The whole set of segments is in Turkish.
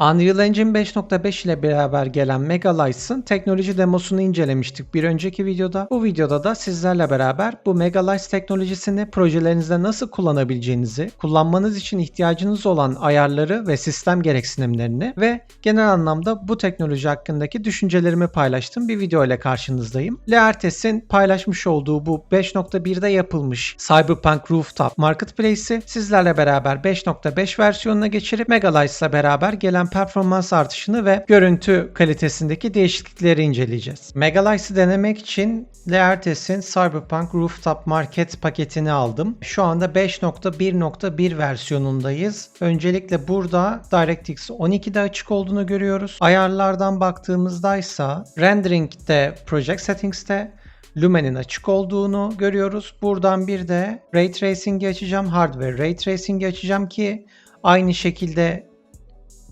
Unreal Engine 5.5 ile beraber gelen Megalice'ın teknoloji demosunu incelemiştik bir önceki videoda. Bu videoda da sizlerle beraber bu Megalice teknolojisini projelerinizde nasıl kullanabileceğinizi, kullanmanız için ihtiyacınız olan ayarları ve sistem gereksinimlerini ve genel anlamda bu teknoloji hakkındaki düşüncelerimi paylaştığım bir video ile karşınızdayım. Leartes'in paylaşmış olduğu bu 5.1'de yapılmış Cyberpunk Rooftop Marketplace'i sizlerle beraber 5.5 versiyonuna geçirip Megalice ile beraber gelen performans artışını ve görüntü kalitesindeki değişiklikleri inceleyeceğiz. Megalice'ı denemek için Leartes'in Cyberpunk Rooftop Market paketini aldım. Şu anda 5.1.1 versiyonundayız. Öncelikle burada DirectX 12'de açık olduğunu görüyoruz. Ayarlardan baktığımızda ise Rendering'de Project Settings'te Lumen'in açık olduğunu görüyoruz. Buradan bir de Ray Tracing'i açacağım. Hardware Ray Tracing'i açacağım ki aynı şekilde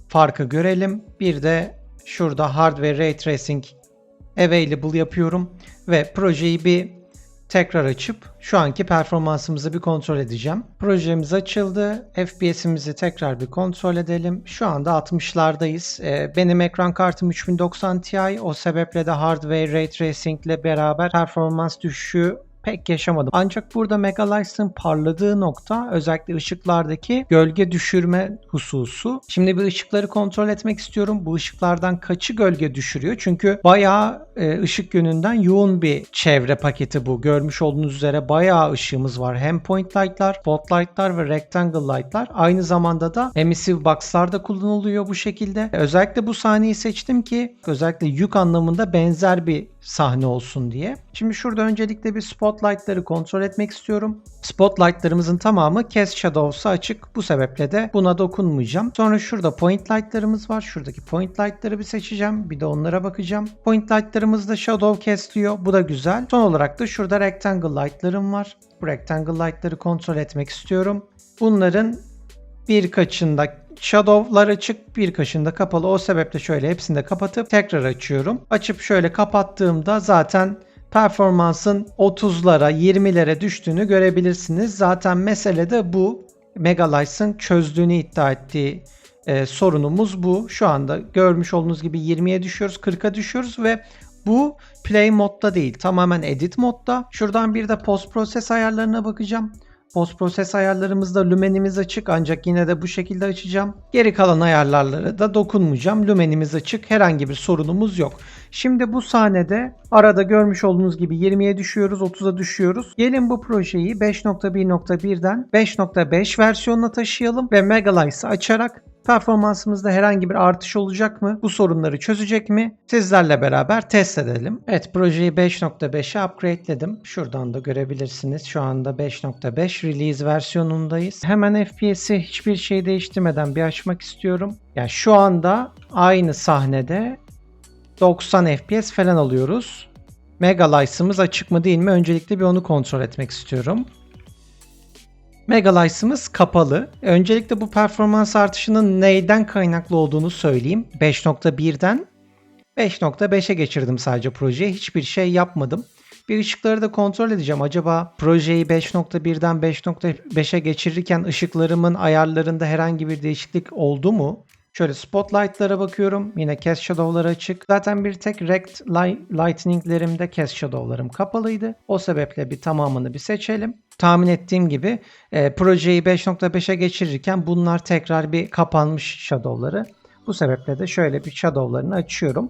farkı görelim. Bir de şurada Hardware Ray Tracing Available yapıyorum ve projeyi bir tekrar açıp şu anki performansımızı bir kontrol edeceğim. Projemiz açıldı. FPS'imizi tekrar bir kontrol edelim. Şu anda 60'lardayız. Ee, benim ekran kartım 3090 Ti. O sebeple de hardware ray tracing ile beraber performans düşüşü pek yaşamadım. Ancak burada Megalice'ın parladığı nokta özellikle ışıklardaki gölge düşürme hususu. Şimdi bir ışıkları kontrol etmek istiyorum. Bu ışıklardan kaçı gölge düşürüyor? Çünkü bayağı e, ışık yönünden yoğun bir çevre paketi bu. Görmüş olduğunuz üzere bayağı ışığımız var. Hem point light'lar, spotlight'lar ve rectangle light'lar. Aynı zamanda da emissive box'lar da kullanılıyor bu şekilde. Özellikle bu sahneyi seçtim ki özellikle yük anlamında benzer bir sahne olsun diye. Şimdi şurada öncelikle bir spotlight'ları kontrol etmek istiyorum. Spotlight'larımızın tamamı Cast Shadows'a açık. Bu sebeple de buna dokunmayacağım. Sonra şurada point light'larımız var. Şuradaki point light'ları bir seçeceğim. Bir de onlara bakacağım. Point light'larımız da Shadow kestliyor. Bu da güzel. Son olarak da şurada rectangle light'larım var. Bu rectangle light'ları kontrol etmek istiyorum. Bunların birkaçında Shadow'lar açık birkaçında kapalı. O sebeple şöyle hepsini de kapatıp tekrar açıyorum. Açıp şöyle kapattığımda zaten performansın 30'lara 20'lere düştüğünü görebilirsiniz. Zaten mesele de bu. Megalice'ın çözdüğünü iddia ettiği e, sorunumuz bu. Şu anda görmüş olduğunuz gibi 20'ye düşüyoruz, 40'a düşüyoruz ve bu play modda değil, tamamen edit modda. Şuradan bir de post process ayarlarına bakacağım. Post proses ayarlarımızda lümenimiz açık ancak yine de bu şekilde açacağım. Geri kalan ayarlarlara da dokunmayacağım. Lümenimiz açık. Herhangi bir sorunumuz yok. Şimdi bu sahnede arada görmüş olduğunuz gibi 20'ye düşüyoruz, 30'a düşüyoruz. Gelin bu projeyi 5.1.1'den 5.5 versiyonuna taşıyalım ve Megalice'ı açarak Performansımızda herhangi bir artış olacak mı? Bu sorunları çözecek mi? Sizlerle beraber test edelim. Evet projeyi 5.5'e upgrade'ledim. Şuradan da görebilirsiniz. Şu anda 5.5 release versiyonundayız. Hemen FPS'i hiçbir şey değiştirmeden bir açmak istiyorum. Yani şu anda aynı sahnede 90 FPS falan alıyoruz. Megalice'ımız açık mı değil mi? Öncelikle bir onu kontrol etmek istiyorum. Megalice'ımız kapalı. Öncelikle bu performans artışının neyden kaynaklı olduğunu söyleyeyim. 5.1'den 5.5'e geçirdim sadece projeyi. Hiçbir şey yapmadım. Bir ışıkları da kontrol edeceğim. Acaba projeyi 5.1'den 5.5'e geçirirken ışıklarımın ayarlarında herhangi bir değişiklik oldu mu? Şöyle spotlight'lara bakıyorum. Yine cast shadow'lar açık. Zaten bir tek rect lightning'lerimde cast shadow'larım kapalıydı. O sebeple bir tamamını bir seçelim. Tahmin ettiğim gibi e, projeyi 5.5'e geçirirken bunlar tekrar bir kapanmış shadow'ları. Bu sebeple de şöyle bir shadow'larını açıyorum.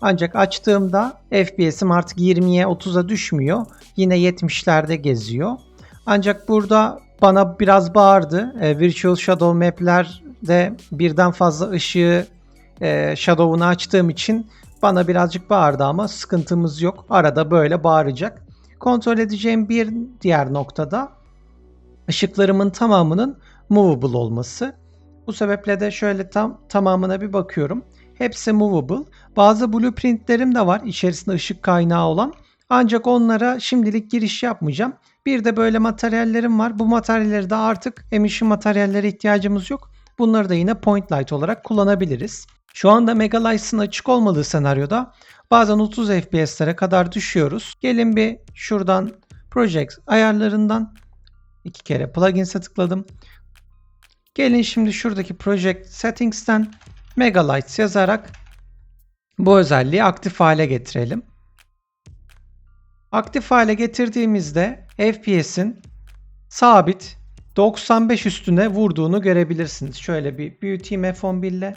Ancak açtığımda FPS'im artık 20'ye 30'a düşmüyor. Yine 70'lerde geziyor. Ancak burada bana biraz bağırdı. E, Virtual Shadow Map'ler de birden fazla ışığı e, shadow'unu açtığım için bana birazcık bağırdı ama sıkıntımız yok. Arada böyle bağıracak. Kontrol edeceğim bir diğer noktada ışıklarımın tamamının movable olması. Bu sebeple de şöyle tam tamamına bir bakıyorum. Hepsi movable. Bazı blueprintlerim de var içerisinde ışık kaynağı olan. Ancak onlara şimdilik giriş yapmayacağım. Bir de böyle materyallerim var. Bu materyalleri de artık emission materyallere ihtiyacımız yok. Bunları da yine point light olarak kullanabiliriz. Şu anda Megalice'ın açık olmadığı senaryoda bazen 30 FPS'lere kadar düşüyoruz. Gelin bir şuradan Project ayarlarından iki kere plugins'e tıkladım. Gelin şimdi şuradaki Project Settings'ten Megalights yazarak bu özelliği aktif hale getirelim. Aktif hale getirdiğimizde FPS'in sabit 95 üstüne vurduğunu görebilirsiniz. Şöyle bir büyüteyim F11 ile.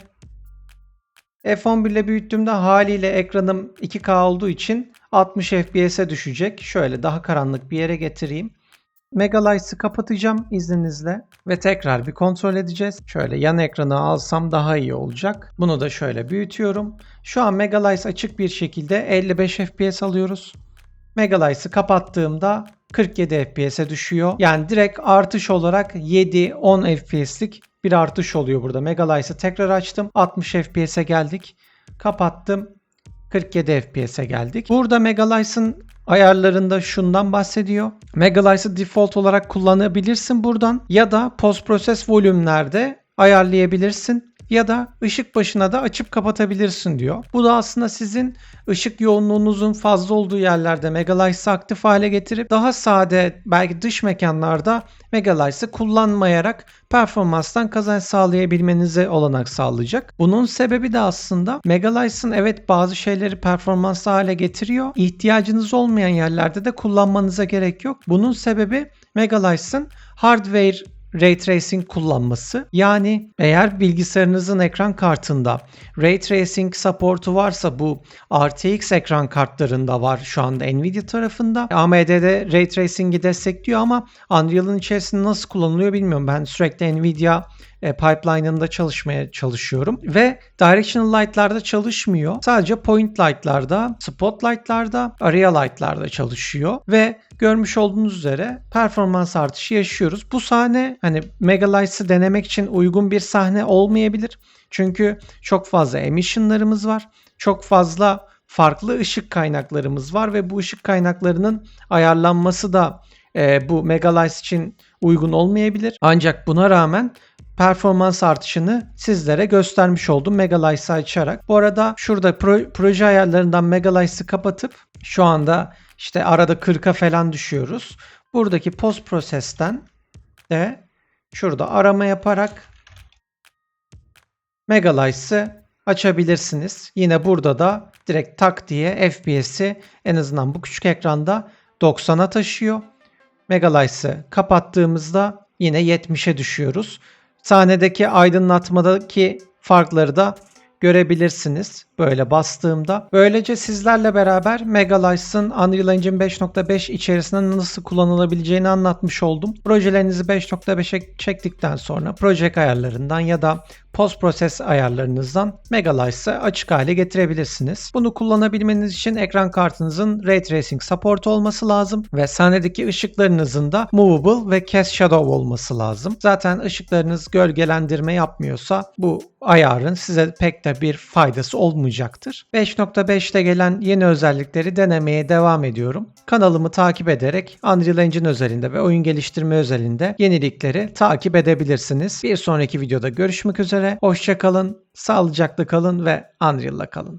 F11 ile büyüttüğümde haliyle ekranım 2K olduğu için 60 FPS'e düşecek. Şöyle daha karanlık bir yere getireyim. Megalights'ı kapatacağım izninizle ve tekrar bir kontrol edeceğiz. Şöyle yan ekranı alsam daha iyi olacak. Bunu da şöyle büyütüyorum. Şu an Megalights açık bir şekilde 55 FPS alıyoruz. Megalights'ı kapattığımda 47 FPS'e düşüyor. Yani direkt artış olarak 7-10 FPS'lik bir artış oluyor burada. Megalights'ı tekrar açtım. 60 FPS'e geldik. Kapattım. 47 FPS'e geldik. Burada Megalights'ın ayarlarında şundan bahsediyor. Megalights'ı default olarak kullanabilirsin buradan ya da post process volümlerde ayarlayabilirsin ya da ışık başına da açıp kapatabilirsin diyor. Bu da aslında sizin ışık yoğunluğunuzun fazla olduğu yerlerde Megalights'ı aktif hale getirip daha sade belki dış mekanlarda Megalights'ı kullanmayarak performanstan kazanç sağlayabilmenize olanak sağlayacak. Bunun sebebi de aslında Megalights'ın evet bazı şeyleri performanslı hale getiriyor. İhtiyacınız olmayan yerlerde de kullanmanıza gerek yok. Bunun sebebi Megalights'ın hardware Ray Tracing kullanması. Yani eğer bilgisayarınızın ekran kartında Ray Tracing supportu varsa bu RTX ekran kartlarında var şu anda Nvidia tarafında. AMD'de Ray Tracing'i destekliyor ama Unreal'ın içerisinde nasıl kullanılıyor bilmiyorum. Ben sürekli Nvidia e, pipeline'ında çalışmaya çalışıyorum. Ve directional light'larda çalışmıyor. Sadece point light'larda, spotlight'larda, area light'larda çalışıyor. Ve görmüş olduğunuz üzere performans artışı yaşıyoruz. Bu sahne hani Megalights'ı denemek için uygun bir sahne olmayabilir. Çünkü çok fazla emission'larımız var. Çok fazla farklı ışık kaynaklarımız var ve bu ışık kaynaklarının ayarlanması da e, bu Megalights için uygun olmayabilir. Ancak buna rağmen performans artışını sizlere göstermiş oldum Megalights'ı açarak. Bu arada şurada pro, proje ayarlarından Megalights'ı kapatıp şu anda işte arada 40'a falan düşüyoruz. Buradaki post prosesten de şurada arama yaparak Megalights'ı açabilirsiniz. Yine burada da direkt tak diye FPS'i en azından bu küçük ekranda 90'a taşıyor. Megalights'ı kapattığımızda yine 70'e düşüyoruz. Sahnedeki aydınlatmadaki farkları da görebilirsiniz böyle bastığımda. Böylece sizlerle beraber Megalights'ın Unreal Engine 5.5 içerisinde nasıl kullanılabileceğini anlatmış oldum. Projelerinizi 5.5'e çektikten sonra proje ayarlarından ya da post process ayarlarınızdan Megalights'ı açık hale getirebilirsiniz. Bunu kullanabilmeniz için ekran kartınızın Ray Tracing support olması lazım ve sahnedeki ışıklarınızın da Movable ve Cast Shadow olması lazım. Zaten ışıklarınız gölgelendirme yapmıyorsa bu ayarın size pek de bir faydası olmayacaktır. 5.5'te gelen yeni özellikleri denemeye devam ediyorum. Kanalımı takip ederek Unreal Engine özelinde ve oyun geliştirme özelinde yenilikleri takip edebilirsiniz. Bir sonraki videoda görüşmek üzere. Hoşçakalın, sağlıcakla kalın ve Unreal'la kalın.